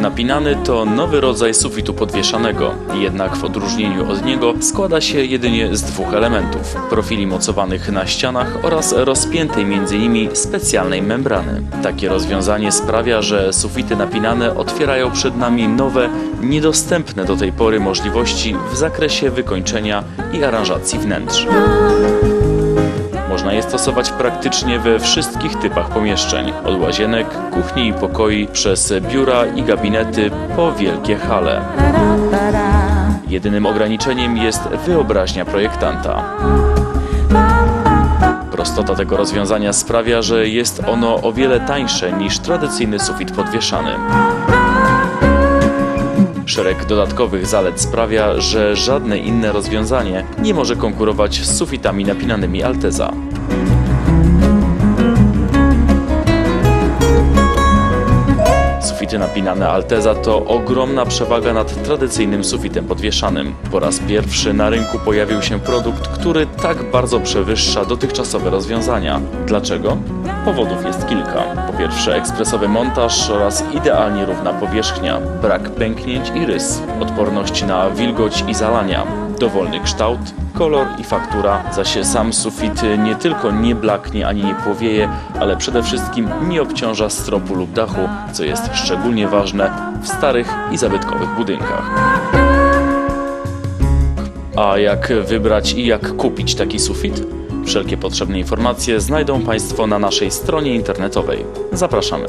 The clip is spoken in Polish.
napinany to nowy rodzaj sufitu podwieszanego, jednak w odróżnieniu od niego składa się jedynie z dwóch elementów: profili mocowanych na ścianach oraz rozpiętej między nimi specjalnej membrany. Takie rozwiązanie sprawia, że sufity napinane otwierają przed nami nowe, niedostępne do tej pory możliwości w zakresie wykończenia i aranżacji wnętrz. Można je stosować praktycznie we wszystkich typach pomieszczeń, od łazienek, kuchni i pokoi, przez biura i gabinety po wielkie hale. Jedynym ograniczeniem jest wyobraźnia projektanta. Prostota tego rozwiązania sprawia, że jest ono o wiele tańsze niż tradycyjny sufit podwieszany. Szereg dodatkowych zalet sprawia, że żadne inne rozwiązanie nie może konkurować z sufitami napinanymi Alteza. Sufity napinane Alteza to ogromna przewaga nad tradycyjnym sufitem podwieszanym. Po raz pierwszy na rynku pojawił się produkt, który tak bardzo przewyższa dotychczasowe rozwiązania. Dlaczego? Powodów jest kilka. Po pierwsze ekspresowy montaż oraz idealnie równa powierzchnia, brak pęknięć i rys, odporność na wilgoć i zalania, dowolny kształt, kolor i faktura, zaś sam sufit nie tylko nie blaknie ani nie płowieje, ale przede wszystkim nie obciąża stropu lub dachu, co jest szczególnie ważne w starych i zabytkowych budynkach. A jak wybrać i jak kupić taki sufit? Wszelkie potrzebne informacje znajdą Państwo na naszej stronie internetowej. Zapraszamy.